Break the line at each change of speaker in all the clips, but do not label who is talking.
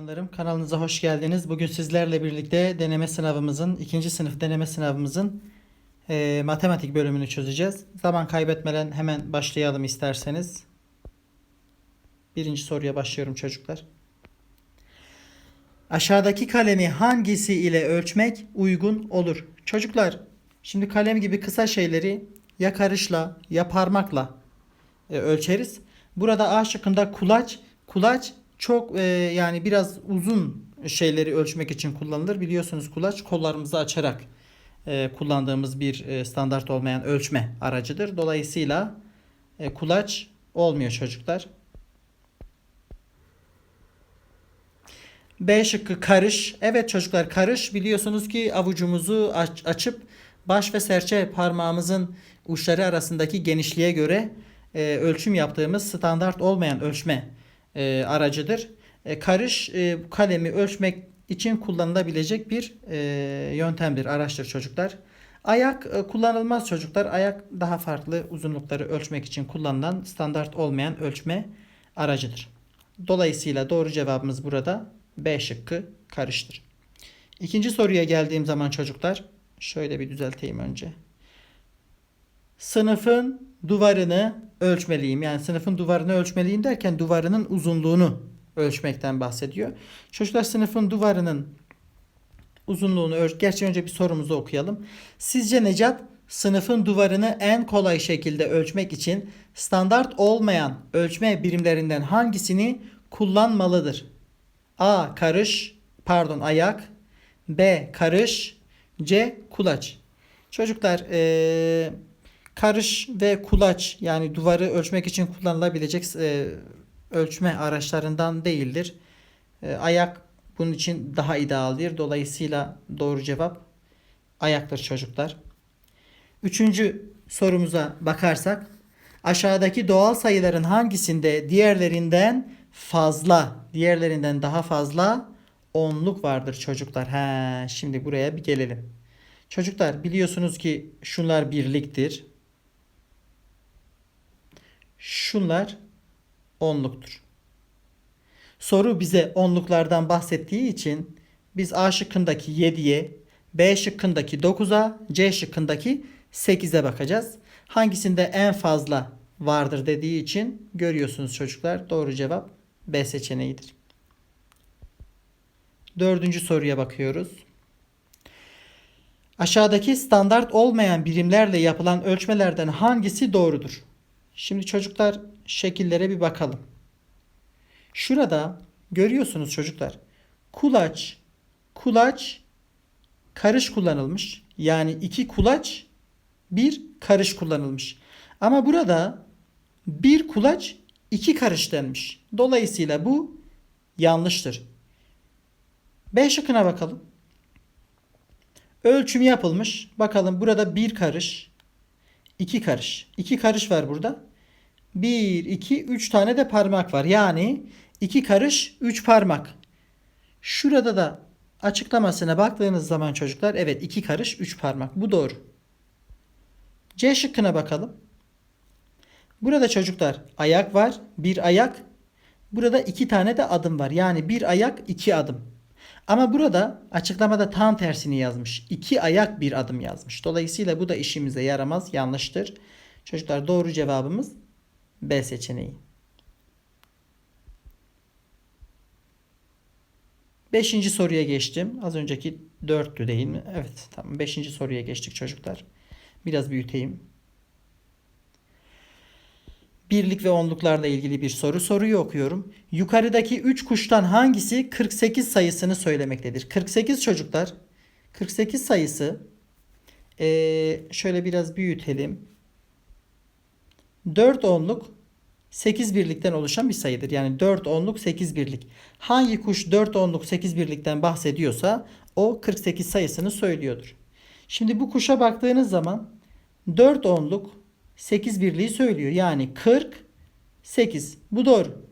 Canlarım kanalınıza hoş geldiniz. Bugün sizlerle birlikte deneme sınavımızın, ikinci sınıf deneme sınavımızın eee, matematik bölümünü çözeceğiz. Zaman kaybetmeden hemen başlayalım isterseniz. Birinci soruya başlıyorum çocuklar. Aşağıdaki kalemi hangisi ile ölçmek uygun olur? Çocuklar, şimdi kalem gibi kısa şeyleri ya karışla ya parmakla e, ölçeriz. Burada A şıkkında kulaç, kulaç çok e, yani biraz uzun şeyleri ölçmek için kullanılır. Biliyorsunuz kulaç kollarımızı açarak e, kullandığımız bir e, standart olmayan ölçme aracıdır. Dolayısıyla e, kulaç olmuyor çocuklar. B şıkkı karış. Evet çocuklar karış biliyorsunuz ki avucumuzu aç- açıp baş ve serçe parmağımızın uçları arasındaki genişliğe göre e, ölçüm yaptığımız standart olmayan ölçme e, aracıdır. E, karış e, kalemi ölçmek için kullanılabilecek bir e, yöntemdir, araçtır çocuklar. Ayak e, kullanılmaz çocuklar. Ayak daha farklı uzunlukları ölçmek için kullanılan standart olmayan ölçme aracıdır. Dolayısıyla doğru cevabımız burada B şıkkı karıştır. İkinci soruya geldiğim zaman çocuklar şöyle bir düzelteyim önce. Sınıfın duvarını ölçmeliyim. Yani sınıfın duvarını ölçmeliyim derken duvarının uzunluğunu ölçmekten bahsediyor. Çocuklar sınıfın duvarının uzunluğunu ölç. Gerçi önce bir sorumuzu okuyalım. Sizce Necat sınıfın duvarını en kolay şekilde ölçmek için standart olmayan ölçme birimlerinden hangisini kullanmalıdır? A. Karış, pardon ayak. B. Karış. C. Kulaç. Çocuklar eee, karış ve kulaç yani duvarı ölçmek için kullanılabilecek eee, ölçme araçlarından değildir. Eee, ayak bunun için daha idealdir. Dolayısıyla doğru cevap ayaktır çocuklar. Üçüncü sorumuza bakarsak aşağıdaki doğal sayıların hangisinde diğerlerinden fazla, diğerlerinden daha fazla onluk vardır çocuklar. He, şimdi buraya bir gelelim. Çocuklar biliyorsunuz ki şunlar birliktir. Şunlar onluktur. Soru bize onluklardan bahsettiği için biz A şıkkındaki 7'ye, B şıkkındaki 9'a, C şıkkındaki 8'e bakacağız. Hangisinde en fazla vardır dediği için görüyorsunuz çocuklar. Doğru cevap B seçeneğidir. Dördüncü soruya bakıyoruz. Aşağıdaki standart olmayan birimlerle yapılan ölçmelerden hangisi doğrudur? Şimdi çocuklar şekillere bir bakalım. Şurada görüyorsunuz çocuklar. Kulaç, kulaç, karış kullanılmış. Yani iki kulaç, bir karış kullanılmış. Ama burada bir kulaç, iki karış denmiş. Dolayısıyla bu yanlıştır. B şıkkına bakalım. Ölçüm yapılmış. Bakalım burada bir karış, iki karış. iki karış var burada. Bir, iki, üç tane de parmak var. Yani iki karış, üç parmak. Şurada da açıklamasına baktığınız zaman çocuklar evet iki karış, üç parmak. Bu doğru. C şıkkına bakalım. Burada çocuklar ayak var. Bir ayak. Burada iki tane de adım var. Yani bir ayak, iki adım. Ama burada açıklamada tam tersini yazmış. İki ayak bir adım yazmış. Dolayısıyla bu da işimize yaramaz. Yanlıştır. Çocuklar doğru cevabımız B seçeneği. Beşinci soruya geçtim. Az önceki dörttü değil mi? Evet tamam. Beşinci soruya geçtik çocuklar. Biraz büyüteyim. Birlik ve onluklarla ilgili bir soru. Soruyu okuyorum. Yukarıdaki 3 kuştan hangisi 48 sayısını söylemektedir? 48 çocuklar. 48 sayısı ee, şöyle biraz büyütelim. 4 onluk 8 birlikten oluşan bir sayıdır. Yani 4 onluk 8 birlik. Hangi kuş 4 onluk 8 birlikten bahsediyorsa o 48 sayısını söylüyordur. Şimdi bu kuşa baktığınız zaman 4 onluk 8 birliği söylüyor. Yani 48. Bu doğru.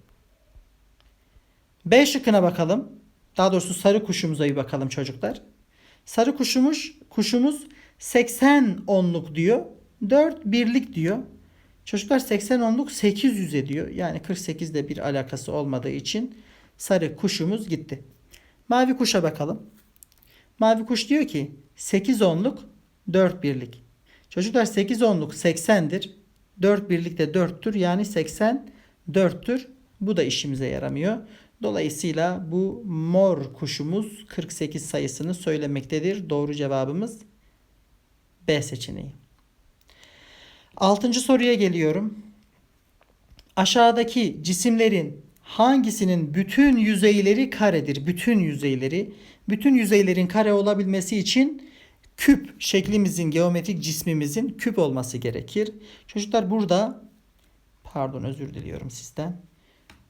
B şıkkına bakalım. Daha doğrusu sarı kuşumuza bir bakalım çocuklar. Sarı kuşumuz, kuşumuz 80 onluk diyor. 4 birlik diyor. Çocuklar 80 onluk 800 ediyor. Yani 48 de bir alakası olmadığı için Sarı kuşumuz gitti. Mavi kuşa bakalım. Mavi kuş diyor ki 8 onluk 4 birlik. Çocuklar 8 onluk 80'dir. 4 birlik de 4'tür. Yani 84'tür. Bu da işimize yaramıyor. Dolayısıyla bu mor kuşumuz 48 sayısını söylemektedir. Doğru cevabımız B seçeneği. Altıncı soruya geliyorum. Aşağıdaki cisimlerin hangisinin bütün yüzeyleri karedir? Bütün yüzeyleri. Bütün yüzeylerin kare olabilmesi için küp şeklimizin, geometrik cismimizin küp olması gerekir. Çocuklar burada pardon özür diliyorum sizden.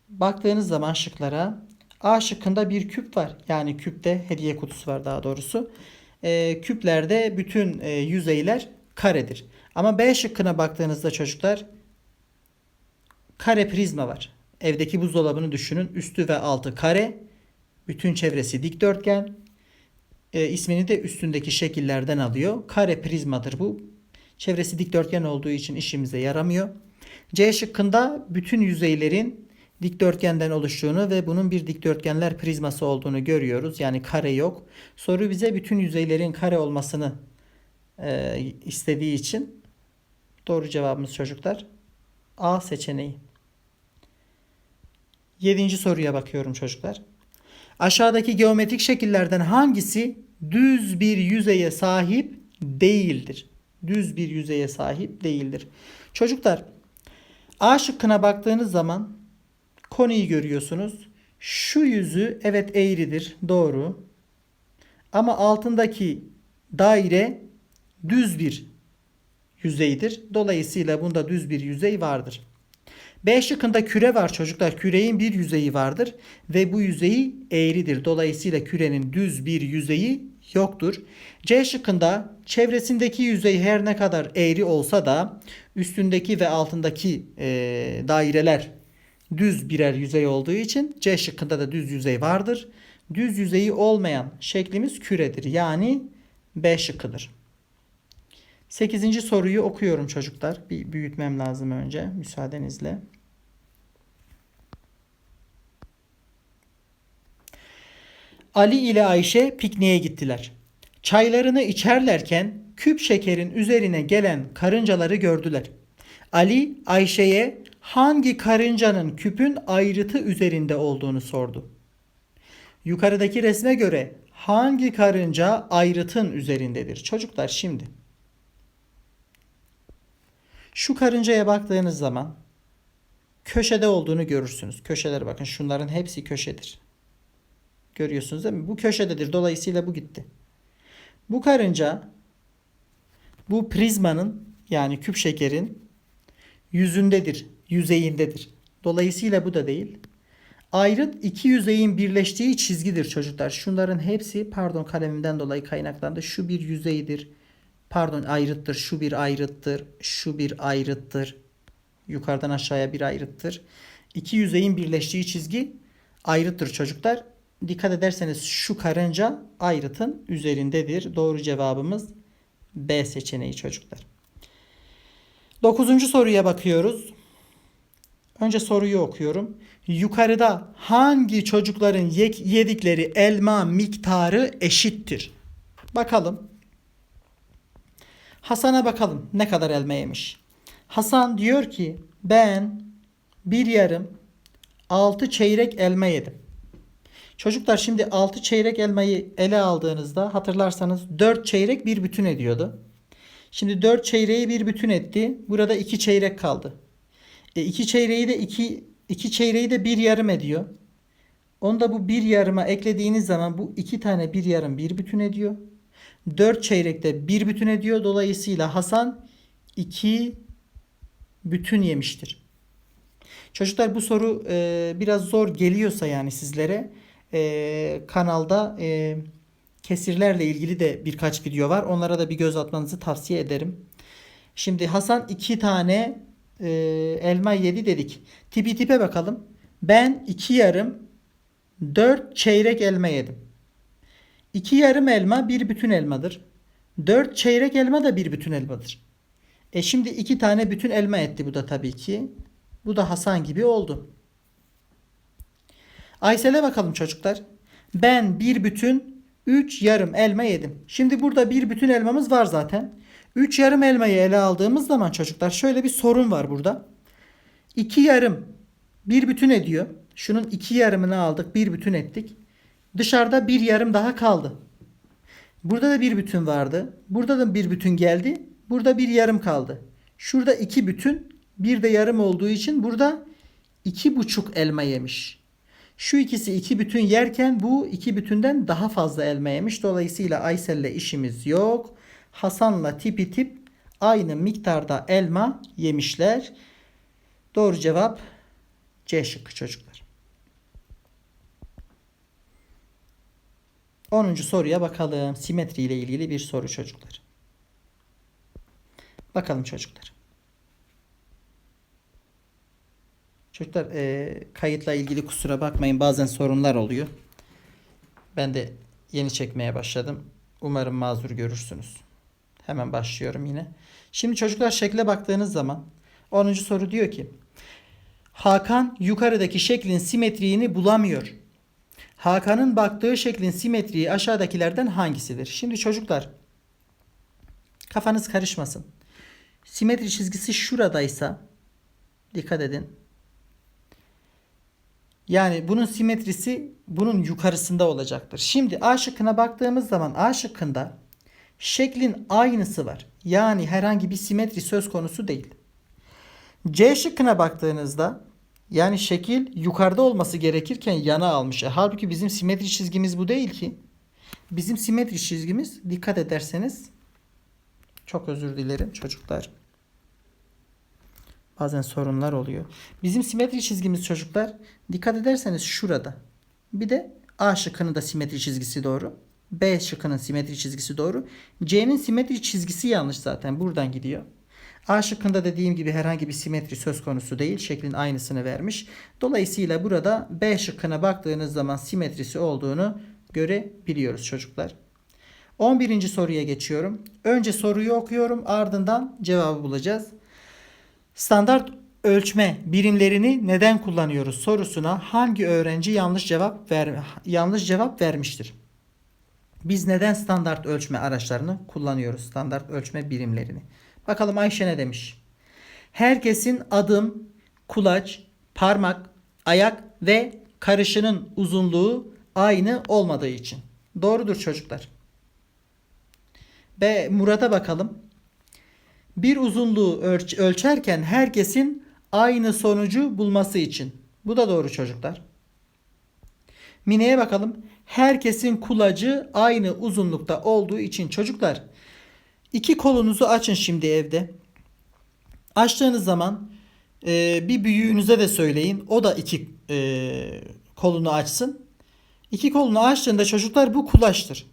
Baktığınız zaman şıklara A şıkkında bir küp var. Yani küpte hediye kutusu var daha doğrusu. Ee, küplerde bütün e, yüzeyler karedir. Ama B şıkkına baktığınızda çocuklar kare prizma var. Evdeki buzdolabını düşünün. Üstü ve altı kare. Bütün çevresi dikdörtgen. E, ismini de üstündeki şekillerden alıyor. Kare prizmadır bu. Çevresi dikdörtgen olduğu için işimize yaramıyor. C şıkkında bütün yüzeylerin dikdörtgenden oluştuğunu ve bunun bir dikdörtgenler prizması olduğunu görüyoruz. Yani kare yok. Soru bize bütün yüzeylerin kare olmasını e, istediği için doğru cevabımız çocuklar A seçeneği. Yedinci soruya bakıyorum çocuklar. Aşağıdaki geometrik şekillerden hangisi düz bir yüzeye sahip değildir? Düz bir yüzeye sahip değildir. Çocuklar A şıkkına baktığınız zaman konuyu görüyorsunuz. Şu yüzü evet eğridir. Doğru. Ama altındaki daire düz bir yüzeydir. Dolayısıyla bunda düz bir yüzey vardır. B şıkkında küre var çocuklar. Küreğin bir yüzeyi vardır ve bu yüzeyi eğridir. Dolayısıyla kürenin düz bir yüzeyi yoktur. C şıkkında çevresindeki yüzey her ne kadar eğri olsa da üstündeki ve altındaki e, daireler düz birer yüzey olduğu için C şıkkında da düz yüzey vardır. Düz yüzeyi olmayan şeklimiz küredir. Yani B şıkkıdır. 8. soruyu okuyorum çocuklar. Bir büyütmem lazım önce müsaadenizle. Ali ile Ayşe pikniğe gittiler. Çaylarını içerlerken küp şekerin üzerine gelen karıncaları gördüler. Ali Ayşe'ye hangi karıncanın küpün ayrıtı üzerinde olduğunu sordu. Yukarıdaki resme göre hangi karınca ayrıtın üzerindedir? Çocuklar şimdi şu karıncaya baktığınız zaman köşede olduğunu görürsünüz. Köşelere bakın. Şunların hepsi köşedir. Görüyorsunuz değil mi? Bu köşededir. Dolayısıyla bu gitti. Bu karınca bu prizmanın yani küp şekerin yüzündedir. Yüzeyindedir. Dolayısıyla bu da değil. Ayrıt iki yüzeyin birleştiği çizgidir çocuklar. Şunların hepsi pardon kalemimden dolayı kaynaklandı. Şu bir yüzeydir. Pardon ayrıttır. Şu bir ayrıttır. Şu bir ayrıttır. Yukarıdan aşağıya bir ayrıttır. İki yüzeyin birleştiği çizgi ayrıttır çocuklar. Dikkat ederseniz şu karınca ayrıtın üzerindedir. Doğru cevabımız B seçeneği çocuklar. Dokuzuncu soruya bakıyoruz. Önce soruyu okuyorum. Yukarıda hangi çocukların yedikleri elma miktarı eşittir? Bakalım. Hasan'a bakalım ne kadar elma yemiş. Hasan diyor ki ben bir yarım altı çeyrek elma yedim. Çocuklar şimdi altı çeyrek elmayı ele aldığınızda hatırlarsanız dört çeyrek bir bütün ediyordu. Şimdi dört çeyreği bir bütün etti. Burada iki çeyrek kaldı. E iki çeyreği de iki, iki çeyreği de bir yarım ediyor. Onu da bu bir yarıma eklediğiniz zaman bu iki tane bir yarım bir bütün ediyor. 4 çeyrekte bir bütün ediyor. Dolayısıyla Hasan 2 bütün yemiştir. Çocuklar bu soru e, biraz zor geliyorsa yani sizlere e, kanalda e, kesirlerle ilgili de birkaç video var. Onlara da bir göz atmanızı tavsiye ederim. Şimdi Hasan 2 tane e, elma yedi dedik. Tipi tipe bakalım. Ben 2 yarım 4 çeyrek elma yedim. İki yarım elma bir bütün elmadır. Dört çeyrek elma da bir bütün elmadır. E şimdi iki tane bütün elma etti bu da tabii ki. Bu da Hasan gibi oldu. Aysel'e bakalım çocuklar. Ben bir bütün 3 yarım elma yedim. Şimdi burada bir bütün elmamız var zaten. 3 yarım elmayı ele aldığımız zaman çocuklar şöyle bir sorun var burada. 2 yarım bir bütün ediyor. Şunun iki yarımını aldık bir bütün ettik. Dışarıda bir yarım daha kaldı. Burada da bir bütün vardı. Burada da bir bütün geldi. Burada bir yarım kaldı. Şurada iki bütün bir de yarım olduğu için burada iki buçuk elma yemiş. Şu ikisi iki bütün yerken bu iki bütünden daha fazla elma yemiş. Dolayısıyla Aysel'le işimiz yok. Hasan'la tipi tip aynı miktarda elma yemişler. Doğru cevap C şıkkı çocuklar. 10. soruya bakalım. Simetri ile ilgili bir soru çocuklar. Bakalım çocuklar. Çocuklar e, kayıtla ilgili kusura bakmayın bazen sorunlar oluyor. Ben de yeni çekmeye başladım. Umarım mazur görürsünüz. Hemen başlıyorum yine. Şimdi çocuklar şekle baktığınız zaman 10. soru diyor ki Hakan yukarıdaki şeklin simetriğini bulamıyor. Hakan'ın baktığı şeklin simetriği aşağıdakilerden hangisidir? Şimdi çocuklar kafanız karışmasın. Simetri çizgisi şuradaysa dikkat edin. Yani bunun simetrisi bunun yukarısında olacaktır. Şimdi A şıkkına baktığımız zaman A şıkkında şeklin aynısı var. Yani herhangi bir simetri söz konusu değil. C şıkkına baktığınızda yani şekil yukarıda olması gerekirken yana almış. E, halbuki bizim simetri çizgimiz bu değil ki. Bizim simetri çizgimiz dikkat ederseniz çok özür dilerim çocuklar. Bazen sorunlar oluyor. Bizim simetri çizgimiz çocuklar dikkat ederseniz şurada. Bir de A şıkkının da simetri çizgisi doğru. B şıkkının simetri çizgisi doğru. C'nin simetri çizgisi yanlış zaten. Buradan gidiyor. A şıkkında dediğim gibi herhangi bir simetri söz konusu değil. Şeklin aynısını vermiş. Dolayısıyla burada B şıkkına baktığınız zaman simetrisi olduğunu görebiliyoruz çocuklar. 11. soruya geçiyorum. Önce soruyu okuyorum ardından cevabı bulacağız. Standart ölçme birimlerini neden kullanıyoruz sorusuna hangi öğrenci yanlış cevap ver yanlış cevap vermiştir? Biz neden standart ölçme araçlarını kullanıyoruz? Standart ölçme birimlerini. Bakalım Ayşe ne demiş? Herkesin adım, kulaç, parmak, ayak ve karışının uzunluğu aynı olmadığı için. Doğrudur çocuklar. B Murat'a bakalım. Bir uzunluğu ölç ölçerken herkesin aynı sonucu bulması için. Bu da doğru çocuklar. Mine'ye bakalım. Herkesin kulacı aynı uzunlukta olduğu için çocuklar İki kolunuzu açın şimdi evde. Açtığınız zaman e, bir büyüğünüze de söyleyin. O da iki e, kolunu açsın. İki kolunu açtığında çocuklar bu kulaçtır.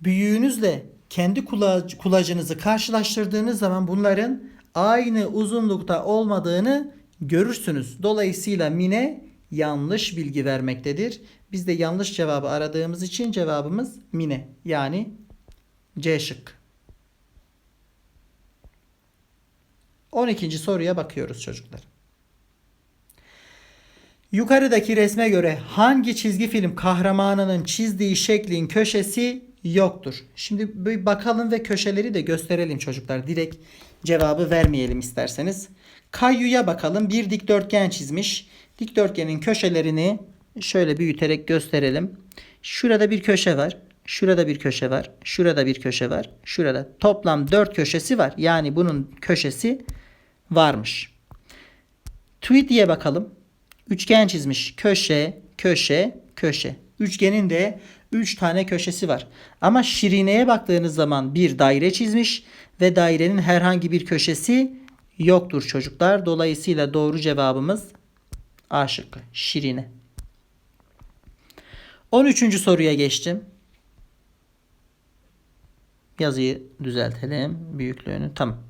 Büyüğünüzle kendi kulac, kulacınızı karşılaştırdığınız zaman bunların aynı uzunlukta olmadığını görürsünüz. Dolayısıyla Mine yanlış bilgi vermektedir. Biz de yanlış cevabı aradığımız için cevabımız Mine yani C şık. 12. soruya bakıyoruz çocuklar. Yukarıdaki resme göre hangi çizgi film kahramanının çizdiği şeklin köşesi yoktur? Şimdi bir bakalım ve köşeleri de gösterelim çocuklar. Direkt cevabı vermeyelim isterseniz. Kayyu'ya bakalım. Bir dikdörtgen çizmiş. Dikdörtgenin köşelerini şöyle büyüterek gösterelim. Şurada bir köşe var. Şurada bir köşe var. Şurada bir köşe var. Şurada toplam 4 köşesi var. Yani bunun köşesi varmış. Tweety'ye bakalım. Üçgen çizmiş. Köşe, köşe, köşe. Üçgenin de 3 tane köşesi var. Ama Şirine'ye baktığınız zaman bir daire çizmiş ve dairenin herhangi bir köşesi yoktur çocuklar. Dolayısıyla doğru cevabımız A şıkkı. Şirine. 13. soruya geçtim. Yazıyı düzeltelim. Büyüklüğünü. Tamam.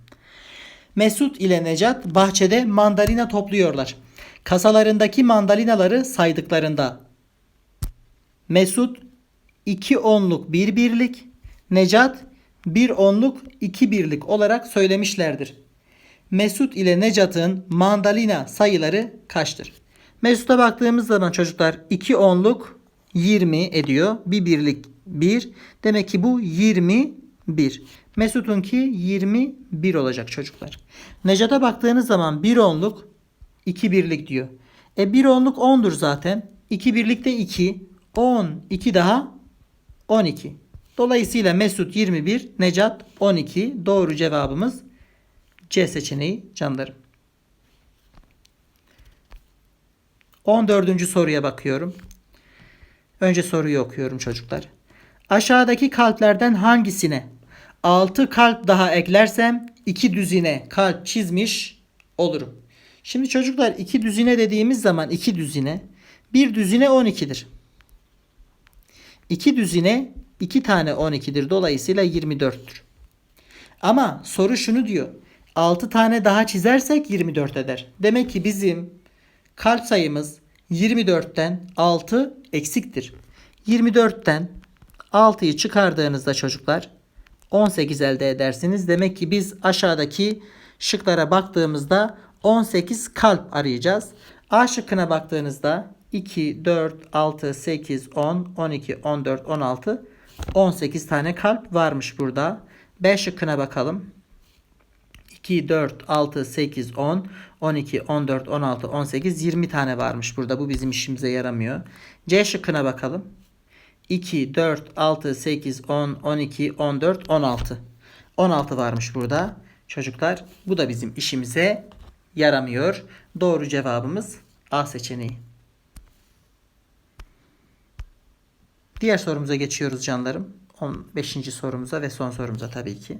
Mesut ile Necat bahçede mandalina topluyorlar. Kasalarındaki mandalinaları saydıklarında Mesut 2 onluk 1 birlik, Necat 1 onluk 2 birlik olarak söylemişlerdir. Mesut ile Necat'ın mandalina sayıları kaçtır? Mesut'a baktığımız zaman çocuklar 2 onluk 20 ediyor. Bir birlik 1. Demek ki bu 21. Mesut'unki 21 olacak çocuklar. Necat'a baktığınız zaman 1 onluk 2 birlik diyor. E 1 onluk 10'dur zaten. 2 birlik de 2. 10. 2 daha 12. Dolayısıyla Mesut 21, Necat 12. Doğru cevabımız C seçeneği canlarım. 14. soruya bakıyorum. Önce soruyu okuyorum çocuklar. Aşağıdaki kalplerden hangisine 6 kalp daha eklersem 2 düzine kalp çizmiş olurum. Şimdi çocuklar 2 düzine dediğimiz zaman 2 düzine 1 düzine 12'dir. 2 düzine 2 tane 12'dir. Dolayısıyla 24'tür. Ama soru şunu diyor. 6 tane daha çizersek 24 eder. Demek ki bizim kalp sayımız 24'ten 6 eksiktir. 24'ten 6'yı çıkardığınızda çocuklar 18 elde edersiniz. Demek ki biz aşağıdaki şıklara baktığımızda 18 kalp arayacağız. A şıkkına baktığınızda 2, 4, 6, 8, 10, 12, 14, 16, 18 tane kalp varmış burada. B şıkkına bakalım. 2, 4, 6, 8, 10, 12, 14, 16, 18, 20 tane varmış burada. Bu bizim işimize yaramıyor. C şıkkına bakalım. 2, 4, 6, 8, 10, 12, 14, 16. 16 varmış burada. Çocuklar bu da bizim işimize yaramıyor. Doğru cevabımız A seçeneği. Diğer sorumuza geçiyoruz canlarım. 15. sorumuza ve son sorumuza tabii ki.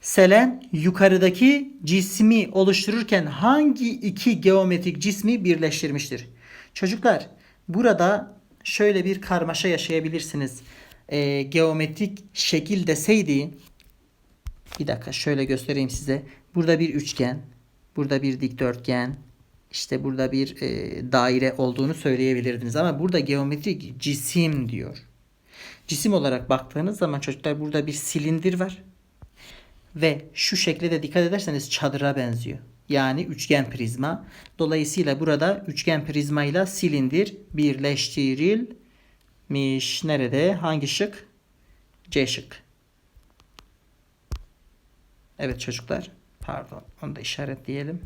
Selen yukarıdaki cismi oluştururken hangi iki geometrik cismi birleştirmiştir? Çocuklar burada şöyle bir karmaşa yaşayabilirsiniz. Ee, geometrik şekil deseydi bir dakika şöyle göstereyim size. Burada bir üçgen, burada bir dikdörtgen, işte burada bir e, daire olduğunu söyleyebilirdiniz. Ama burada geometrik cisim diyor. Cisim olarak baktığınız zaman çocuklar burada bir silindir var. Ve şu şekle de dikkat ederseniz çadıra benziyor. Yani üçgen prizma. Dolayısıyla burada üçgen prizma ile silindir birleştirilmiş. Nerede? Hangi şık? C şık. Evet çocuklar. Pardon. Onu da işaretleyelim.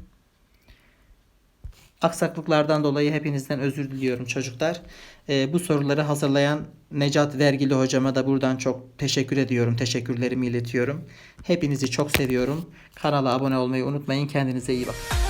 Aksaklıklardan dolayı hepinizden özür diliyorum çocuklar. Ee, bu soruları hazırlayan Necat Vergili hocama da buradan çok teşekkür ediyorum. Teşekkürlerimi iletiyorum. Hepinizi çok seviyorum. Kanala abone olmayı unutmayın. Kendinize iyi bakın.